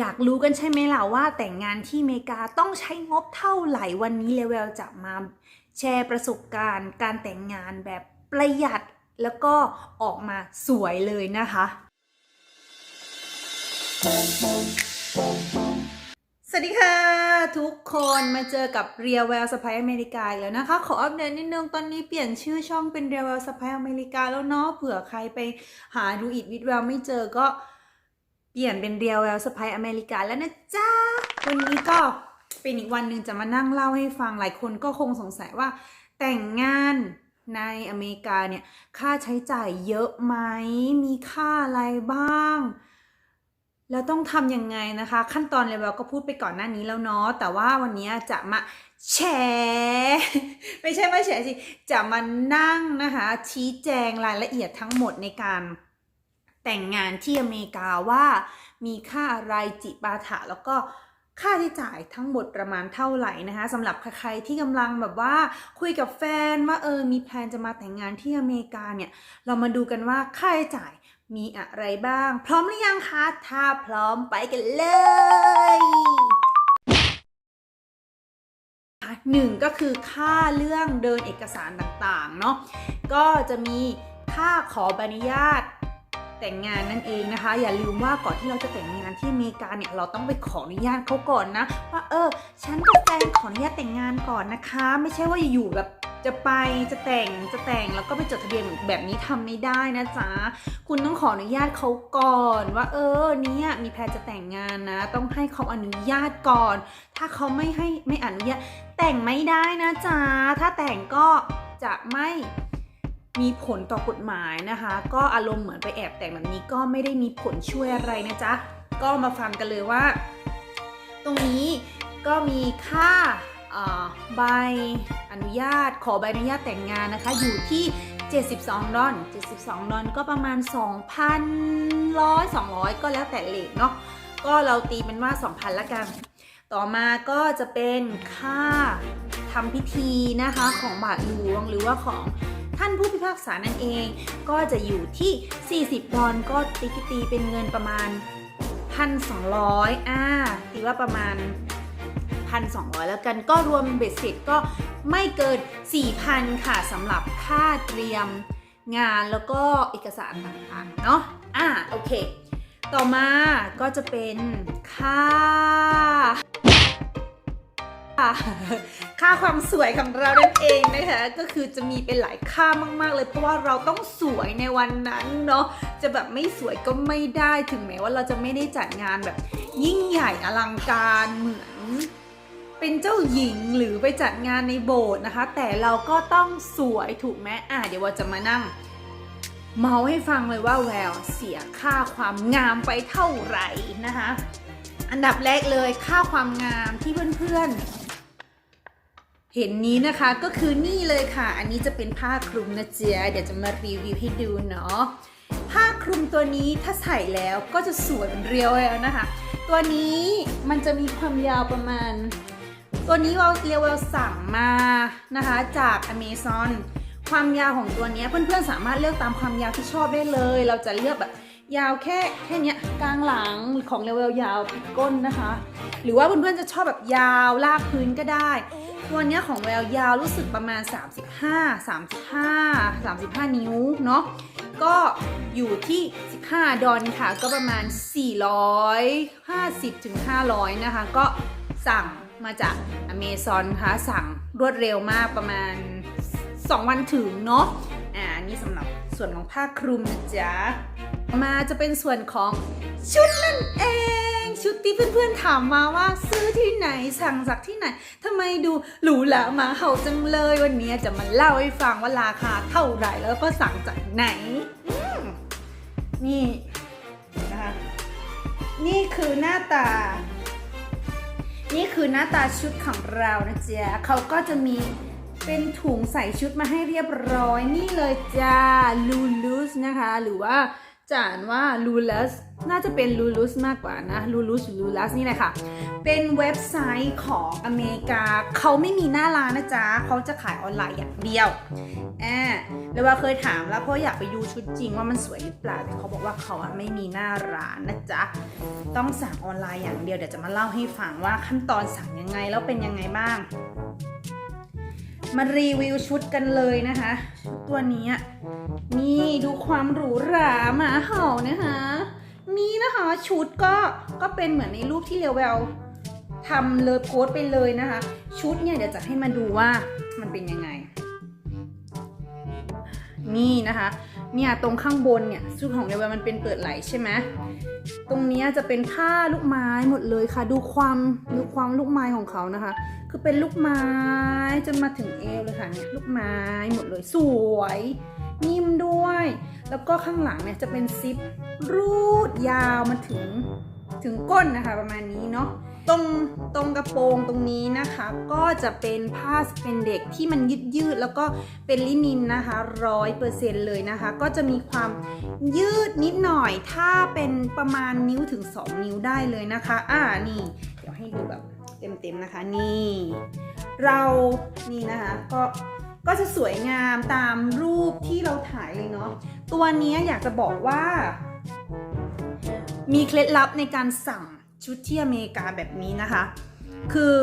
อยากรู้กันใช่ไหมล่ะว่าแต่งงานที่อเมริกาต้องใช้งบเท่าไหร่วันนี้เลเวลจะมาแชร์ประสบการณ์ การแต่งงานแบบประหยัดแล้วก็ออกมาสวยเลยนะคะ สวัสดีค่ะทุกคนมาเจอกับเรีย w แวลสไปอเมริกาแล้วนะคะ ขออัปเดตนิดนึงตอนนี้เปลี่ยนชื่อช่องเป็นเรีย w แวลสไปอเมริกาแล้วเนาะเผื่อใครไปหาดูอิดวิดแววไม่เจอก็ เปลี่ยนเป็นเรีย w แวลสไปอเมริกาแล้วนะจ๊ะ วันนี้ก็เป็นอีกวันหนึ่งจะมานั่งเล่าให้ฟังหลายคนก็คงสงสัยว่า แต่งงานในอเมริกาเนี่ย ค่าใช้จ่ายเยอะไหม มีค่าอะไรบ้าง แล้วต้องทำยังไงนะคะ ขั้นตอนเลยเราก็พูดไปก่อนหน้านี้แล้วเนาะแต่ว่าวันนี้จะมาแชร์ไม่ใช่มาแชร์สิจะมานั่งนะคะ ชี้แจงรายละเอียดทั้งหมดในการ แต่งงานที่อเมริกาว่ามีค่าอะไรจิปาถะแล้วก็ค่าใช้จ่ายทั้งหมดประมาณเท่าไหร่นะคะสำหรับใครๆที่กำลังแบบว่าคุยกับแฟนว่าเออมีแพลนจะมาแต่งงานที่อเมริกาเนี่ย เรามาดูกันว่าค่าใช้จ่ายมีอะไรบ้าง พร้อมหรือยังคะ ถ้าพร้อมไปกันเลยหนึ่งก็คือค่าเรื่องเดินเอกสารต่างๆเนาะก็จะมีค่าขอใบอนุญาต แต่งงานนั่นเองนะคะ อย่าลืมว่าก่อนที่เราจะแต่งงานที่อเมริกาเนี่ยเราต้องไปขออนุญาตเขาก่อนนะ ว่าเออ ฉันกับแฟนขออนุญาตแต่งงานก่อนนะคะ ไม่ใช่ว่าอยู่ๆแบบจะไปจะแต่งจะแต่งแล้วก็ไปจดทะเบียนแบบนี้ทำไม่ได้นะจ๊ะ คุณต้องขออนุญาตเขาก่อน ว่าเออเนี่ยมีแพลนจะแต่งงานนะ ต้องให้เขาอนุญาตก่อน ถ้าเขาไม่ให้ไม่อนุญาตแต่งไม่ได้นะจ๊ะ ถ้าแต่งก็จะไม่ มีผลต่อกฎหมายนะคะ ก็อารมณ์เหมือนไปแอบแต่งแบบนี้ก็ไม่ได้มีผลช่วยอะไรนะจ๊ะ ก็มาฟังกันเลยว่า ตรงนี้ก็มีค่าใบอนุญาต ขอใบอนุญาตแต่งงานนะคะ อยู่ที่ 72 ดอล72 ดอลก็ประมาณ 2,100 200 ก็แล้วแต่เลทเนาะก็เราตีเป็นว่า 2,000 ละกัน ต่อมาก็จะเป็นค่าทำพิธีนะคะของบาทหลวงหรือว่าของ ท่านผู้พิพากษานั่นเอง ก็จะอยู่ที่ 40 ดอลก็ตีกตีเป็นเงินประมาณ 1,200อ่าตีว่าประมาณ 1,200 แล้วกันก็รวมเบ็ดเสร็จก็ไม่เกิน 4,000 ค่ะสำหรับค่าเตรียมงานแล้วก็เอกสารต่างๆ เนาะอ่าโอเค ต่อมาก็จะเป็นค่า ค่าความสวยของเรานั่นเองนะคะก็คือจะมีเป็นหลายค่ามาก ๆ เลยเพราะว่าเราต้องสวยในวันนั้นเนาะจะแบบไม่สวยก็ไม่ได้ถึงแม้ว่าเราจะไม่ได้จัดงานแบบ ยิ่งใหญ่อลังการเหมือน เป็นเจ้าหญิงหรือไปจัดงานในโบสถ์นะคะ แต่เราก็ต้องสวยถูกไหมอะเดี๋ยวว่าจะมานั่ง เมาให้ฟังเลยว่าแววเสียค่าความงามไปเท่าไหร่นะคะ อันดับแรกเลยค่าความงามที่เพื่อนๆ เห็นนี้นะคะก็คือนี่เลยค่ะ อันนี้จะเป็นผ้าคลุมนะเจ๊ยเดี๋ยวจะมารีวิวให้ดูเนาะผ้าคลุมตัวนี้ถ้าใส่แล้วก็จะสวยเหมือนเรียวแล้วนะคะ ตัวนี้มันจะมีความยาวประมาณ ตัวนี้เราเรียวเราสั่งมานะคะจากอเมซอนความยาวของตัวนี้เพื่อนๆสามารถเลือกตามความยาวที่ชอบได้เลย เราจะเลือกแบบยาวแค่แค่นี้กลางหลังของเรเวยาวปิดก้นนะคะ หรือว่าเพื่อนๆจะชอบแบบยาวลากพื้นก็ได้ ตัวเนี้ยของแววยาวรู้สึกประมาณ 35 35 35 นิ้วเนาะก็อยู่ที่ 15 ดอลค่ะ ก็ประมาณ 450ถึง500 นะคะ ก็สั่งมาจากอเมซอนค่ะ สั่งรวดเร็วมากประมาณ 2 วันถึงเนาะอ่านี่สำหรับส่วนของผ้าคลุมนะจ๊ะมาจะเป็นส่วนของชุดนั่นเอง ชุดที่เพื่อนๆถามมาว่าซื้อที่ไหนสั่งจากที่ไหนทำไมดูหรูหรามาเห่าจังเลยวันนี้จะมาเล่าให้ฟังว่าราคาเท่าไหร่แล้วก็สั่งจากไหนนี่นะคะนี่คือหน้าตา นี่คือหน้าตาชุดของเรานะเจ๊เขาก็จะมีเป็นถุงใส่ชุดมาให้เรียบร้อยนี่เลยจ้าลูลูสนะคะ หรือว่า จะอ่านว่า Lulus น่าจะเป็น Lulus มากกว่านะ Lulus หรือ Lulus นี่แหละค่ะ เป็นเว็บไซต์ของอเมริกา เขาไม่มีหน้าร้านนะจ๊ะ เขาจะขายออนไลน์อย่างเดียวแอบแล้วว่าเคยถามแล้วเพราะอยากไปดูชุดจริงว่ามันสวยหรือเปล่า แต่เขาบอกว่าเขาอะไม่มีหน้าร้านนะจ๊ะ ต้องสั่งออนไลน์อย่างเดียว เดี๋ยวจะมาเล่าให้ฟังว่าขั้นตอนสั่งยังไงแล้วเป็นยังไงบ้าง มารีวิวชุดกันเลยนะคะ ชุดตัวนี้อะ นี่ดูความหรูหราหมาเห่านะคะ นี่นะคะชุดก็ก็เป็นเหมือนในรูปที่เรเวลทำเลยโพสไปเลยนะคะ ชุดเนี่ยเดี๋ยวจะให้มาดูว่ามันเป็นยังไง นี่นะคะ เนี่ยตรงข้างบนเนี่ยชุดของเรเวลมันเป็นเปิดไหลใช่ไหมตรงนี้จะเป็นผ้าลูกไม้หมดเลยค่ะ ดูความดูความลูกไม้ของเขานะคะ คือเป็นลูกไม้จนมาถึงเอวเลยค่ะเนี่ยลูกไม้หมดเลยสวย นิ่มด้วย แล้วก็ข้างหลังเนี่ยจะเป็นซิปรูดยาวมาถึงถึงก้นนะคะประมาณนี้เนาะตรงตรงกระโปรงตรงนี้นะคะ ก็จะเป็นผ้าสเปนเด็กที่มันยืดยืดแล้วก็เป็นลินินนะคะร้อยเปอร์เซ็นเลยนะคะ ก็จะมีความยืดนิดหน่อย ถ้าเป็นประมาณนิ้วถึง 2 นิ้วได้เลยนะคะ อ่านี่ เดี๋ยวให้ดูแบบเต็มๆนะคะ นี่ เรานี่นะคะก็ ก็จะสวยงามตามรูปที่เราถ่ายเลยเนาะตัวนี้อยากจะบอกว่า มีเคล็ดลับในการสั่งชุดที่อเมริกาแบบนี้นะคะ คือ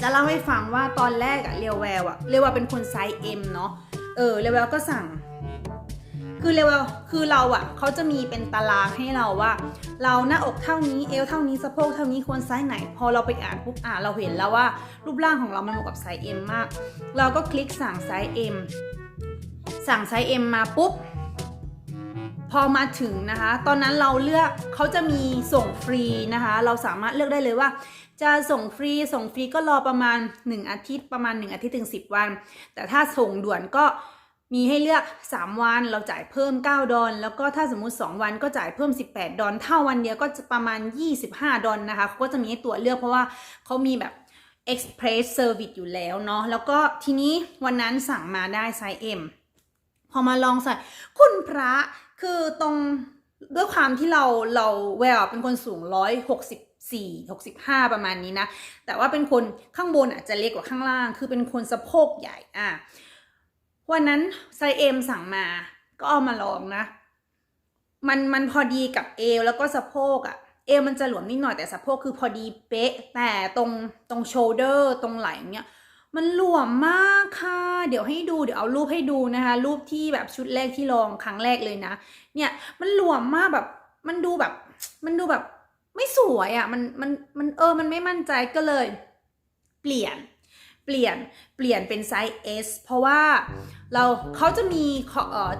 จะเล่าให้ฟังว่าตอนแรกอะเรียวแววอะเรียวแววเป็นคนไซส์ M เนาะเออเรียวแววก็สั่ง คือเรียวคือเราอะเขาจะมีเป็นตารางให้เราว่า เราหน้าอกเท่านี้เอวเท่านี้สะโพกเท่านี้ควรไซส์ไหน พอเราไปอ่านปุ๊บอ่านเราเห็นแล้วว่า รูปร่างของเรามันเหมาะกับไซส์ M มาก เราก็คลิกสั่งไซส์ M สั่งไซส์ M มาปุ๊บพอมาถึงนะคะ ตอนนั้นเราเลือกเขาจะมีส่งฟรีนะคะ เราสามารถเลือกได้เลยว่า จะส่งฟรีส่งฟรีก็รอประมาณ 1 อาทิตย์ประมาณ 1 อาทิตย์ถึง 10 วัน แต่ถ้าส่งด่วนก็ มีให้เลือก 3 วันเราจ่ายเพิ่ม 9 ดอลแล้วก็ถ้าสมมุติ 2 วันก็จ่ายเพิ่ม 18 ดอลถ้าวันเดียวก็จะประมาณ 25 ดอลนะคะเขาก็จะมีให้ตัวเลือกเพราะว่าเขามีแบบ Express Service อยู่แล้วเนาะแล้วก็ทีนี้วันนั้นสั่งมาได้ไซส์ M พอมาลองใส่คุณพระคือตรงด้วยความที่เราเราแววเป็นคนสูงร้อยหกสิบสี่หกสิบห้าประมาณนี้นะ แต่ว่าเป็นคนข้างบนอาจจะเล็กกว่าข้างล่าง คือเป็นคนสะโพกใหญ่อะ วันนั้นไซเอ็มสั่งมา ก็เอามาลองนะ มันมันพอดีกับเอวแล้วก็สะโพกอะ่ะ เอวมันจะหลวมนิดหน่อยแต่สะโพกคือพอดีเป๊ะ แต่ตรงตรงโชเดอร์ตรงไหล่เนี้ยมันหลวมมากค่ะ เดี๋ยวให้ดู เดี๋ยวเอารูปให้ดูนะคะ รูปที่แบบชุดแรกที่ลองครั้งแรกเลยนะ เนี่ย มันหลวมมากแบบ มันดูแบบ มันดูแบบ ไม่สวยอะ่ะ มัน มัน มัน เออ มันไม่มั่นใจก็เลย เปลี่ยน เปลี่ยนเปลี่ยนเป็นไซส์ S เพราะว่าเราเขาจะมี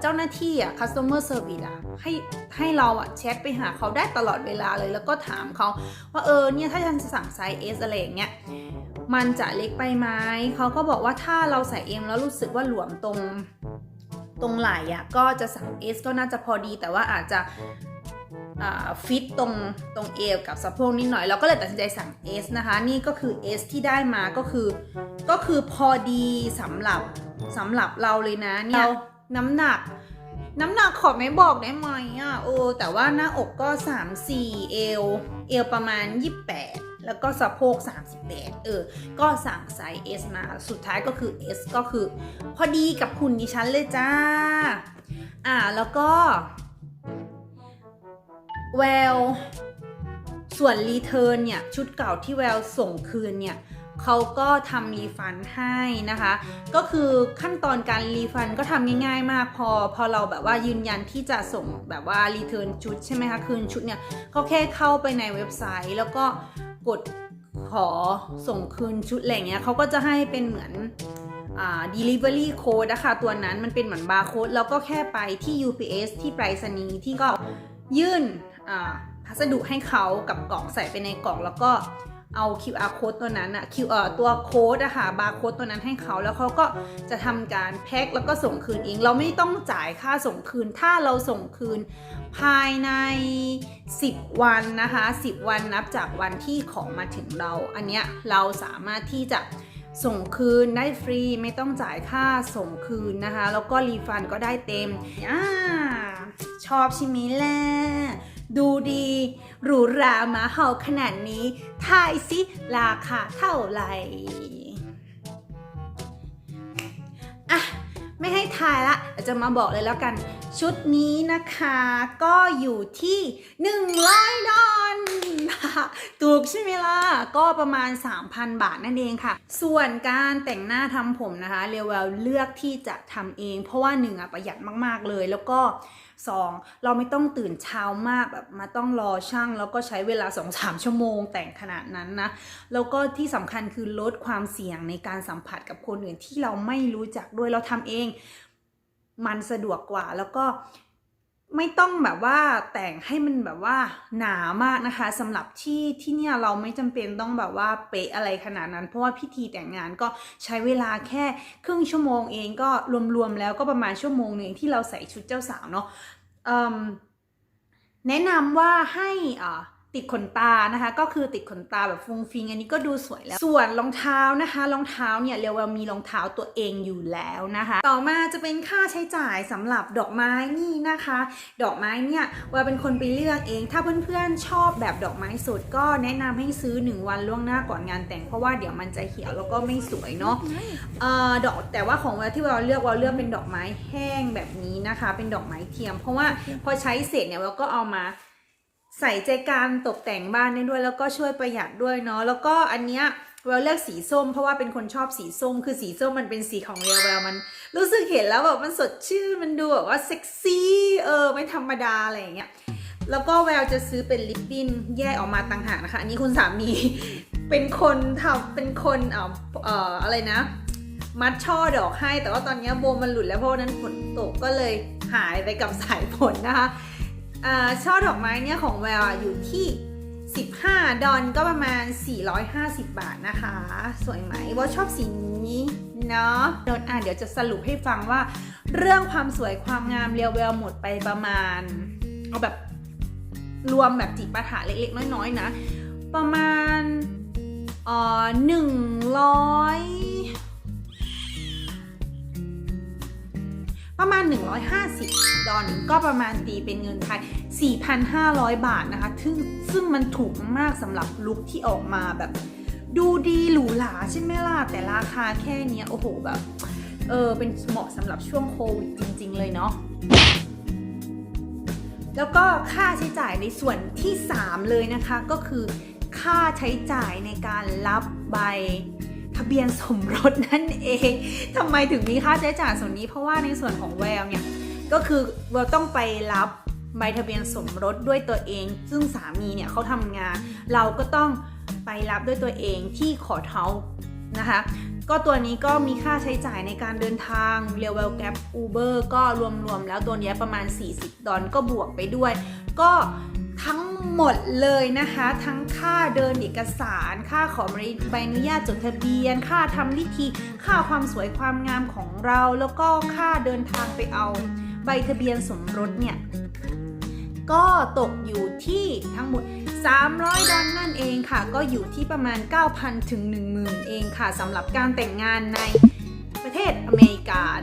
เจ้าหน้าที่อะ customer service อะให้ให้เราอะแชทไปหาเขาได้ตลอดเวลาเลย แล้วก็ถามเขาว่าเออเนี่ยถ้าฉันจะสั่งไซส์ S อะไรอย่างเงี้ยมันจะเล็กไปไหมเขาก็บอกว่าถ้าเราใส่ M แล้วรู้สึกว่าหลวมตรงตรงไหล่อะก็จะสั่ง S ก็น่าจะพอดีแต่ว่าอาจจะ ฟิตตรงตรงเอวกับสะโพกนิดหน่อย เราก็เลยตัดสินใจสั่ง S นะคะ นี่ก็คือ S ที่ได้มาก็คือ ก็คือพอดีสำหรับสำหรับเราเลยนะเนี่ยน้ำหนัก น้ำหนักขอไม่บอกได้ไหมอะโอ้แต่ว่าหน้าอกก็ 3 4 เอว เอวประมาณ 28 แล้วก็สะโพก 38 เออ ก็สั่งไซส์ S มาสุดท้ายก็คือ S ก็คือ พอดีกับหุ่นดิฉันเลยจ้า อ่าแล้วก็ แววส่วนรีเทิร์นเนี่ย ชุดเก่าที่แววส่งคืนเนี่ยเขาก็ทำรีฟันให้นะคะ ก็คือขั้นตอนการรีฟันก็ทำง่ายๆมากพอ พอเราแบบว่ายืนยันที่จะส่งแบบว่ารีเทิร์นชุดใช่ไหมคะ คืนชุดเนี่ยก็แค่เข้าไปในเว็บไซต์แล้วก็กดขอส่งคืนชุดอะไรเงี้ยเขาก็จะให้เป็นเหมือนอ่า delivery code นะคะตัวนั้นมันเป็นเหมือนบาร์โค้ดแล้วก็แค่ไปที่ UPS ที่ไปรษณีย์ที่ก็ยื่น พัสดุให้เขากับกล่องใส่ไปในกล่อง แล้วก็เอา QR code ตัวนั้นอะ Q เอ่อตัวโค้ดอะค่ะบาร์โค้ดตัวนั้นให้เขาแล้วเขาก็จะทำการแพ็คแล้วก็ส่งคืนเอง เราไม่ต้องจ่ายค่าส่งคืน ถ้าเราส่งคืนภายใน 10 วันนะคะ 10 วันนับจากวันที่ของมาถึงเรา อันเนี้ยเราสามารถที่จะส่งคืนได้ฟรีไม่ต้องจ่ายค่าส่งคืนนะคะ แล้วก็รีฟันก็ได้เต็มอ่าชอบใช่ไหมล่ะ ดูดีหรูหรามาเห่าขนาดนี้ทายสิราคาเท่าไหร่อะไม่ให้ทายละ จะมาบอกเลยแล้วกัน ชุดนี้นะคะก็อยู่ที่100ดอลถูกใช่ไหมล่ะ ก็ประมาณ 3,000 บาทนั่นเองค่ะ ส่วนการแต่งหน้าทำผมนะคะเรเวลเลือกที่จะทำเอง เพราะว่าหนึ่งอะประหยัดมากๆเลย แล้วก็สองเราไม่ต้องตื่นเช้ามากแบบมาต้องรอช่าง แล้วก็ใช้เวลา 2-3 ชั่วโมงแต่งขนาดนั้นนะ แล้วก็ที่สำคัญคือลดความเสี่ยงในการสัมผัสกับคนอื่นที่เราไม่รู้จักด้วยเราทำเอง มันสะดวกกว่าแล้วก็ไม่ต้องแบบว่าแต่งให้มันแบบว่าหนามากนะคะสำหรับที่ที่เนี่ยเราไม่จำเป็นต้องแบบว่าเป๊ะอะไรขนาดนั้น เพราะว่าพิธีแต่งงานก็ใช้เวลาแค่ครึ่งชั่วโมงเองก็รวมๆแล้วก็ประมาณชั่วโมงหนึ่งที่เราใส่ชุดเจ้าสาวเนาะแนะนำว่าให้อ่า ติดขนตานะคะ ก็คือติดขนตาแบบฟุงฟิงอันนี้ก็ดูสวยแล้ว ส่วนรองเท้านะคะ รองเท้าเนี่ยเรียกว่ามีรองเท้าตัวเองอยู่แล้วนะคะ ต่อมาจะเป็นค่าใช้จ่ายสำหรับดอกไม้นี่นะคะ ดอกไม้เนี่ยว่าเป็นคนไปเลือกเอง ถ้าเพื่อนๆชอบแบบดอกไม้สดก็แนะนำให้ซื้อ 1 วันล่วงหน้าก่อนงานแต่งเพราะว่าเดี๋ยวมันจะเหี่ยวแล้วก็ไม่สวยเนาะเอ่อดอกแต่ว่าของเราที่เราเลือกเราเลือกเป็นดอกไม้แห้งแบบนี้นะคะ เป็นดอกไม้เทียม เพราะว่าพอใช้เสร็จเนี่ยเราก็เอามา ใส่ใจการตกแต่งบ้านได้ด้วย แล้วก็ช่วยประหยัดด้วยเนาะแล้วก็อันเนี้ยเราเลือกสีส้ม เพราะว่าเป็นคนชอบสีส้ม คือสีส้มมันเป็นสีของเรียวแววมัน รู้สึกเห็นแล้วแบบมันสดชื่นมันดูแบบว่าเซ็กซี่เออไม่ธรรมดาอะไรอย่างเงี้ยแล้วก็แววจะซื้อเป็นลิปบิ้นแยกออกมาต่างหากนะคะ อันนี้คุณสามีเป็นคนทำเป็นคนเอ่อเอ่ออะไรนะ มัดช่อดอกให้ แต่ว่าตอนนี้โบมันหลุดแล้วเพราะนั้นฝนตกก็เลยหายไปกับสายฝนนะคะ ช่อดอกไม้เนี่ยของแววอะอยู่ที่ 15 ดอนก็ประมาณ 450 บาทนะคะ สวยไหมว่าชอบสีนี้เนาะเดี๋ยวอะเดี๋ยวจะสรุปให้ฟังว่า เรื่องความสวยความงามเรียวแววหมดไปประมาณ เอาแบบรวมแบบจิปาถะเล็กๆ น้อยๆนะ ประมาณเอ่อหนึ่งร้อย ประมาณ 150 ดอลก็ประมาณตีเป็นเงินไทย 4,500 บาทนะคะ ซึ่งซึ่งมันถูกมากๆสำหรับลุคที่ออกมาแบบ ดูดีหรูหราใช่ไหมล่ะ แต่ราคาแค่นี้โอ้โหแบบเออเป็นเหมาะสำหรับช่วงโควิดจริง ๆ เลยเนาะแล้วก็ค่าใช้จ่ายในส่วนที่ 3 เลยนะคะก็คือค่าใช้จ่ายในการรับใบ เบียนสมรสนั่นเองทำไมถึงมีค่าใช้จ่ายส่วนนี้ เพราะว่าในส่วนของแววเนี่ยก็คือเราต้องไปรับใบทะเบียนสมรสด้วยตัวเอง ซึ่งสามีเนี่ยเขาทำงาน เราก็ต้องไปรับด้วยตัวเองที่ขอเท้านะคะ ก็ตัวนี้ก็มีค่าใช้จ่ายในการเดินทางเรียวเวลแก p อูเบอร์ก็รวมๆแล้วตัวนี้ประมาณ 40 ดอลก็บวกไปด้วย ก็ ทั้งหมดเลยนะคะ ทั้งค่าเดินเอกสาร ค่าขอใบอนุญาตจดทะเบียน ค่าทำพิธี ค่าความสวยความงามของเรา แล้วก็ค่าเดินทางไปเอาใบทะเบียนสมรสเนี่ย ก็ตกอยู่ที่ทั้งหมด 300 ดอลนั่นเองค่ะ ก็อยู่ที่ประมาณ 9,000 ถึง 10,000 เองค่ะสำหรับการแต่งงานในประเทศอเมริกา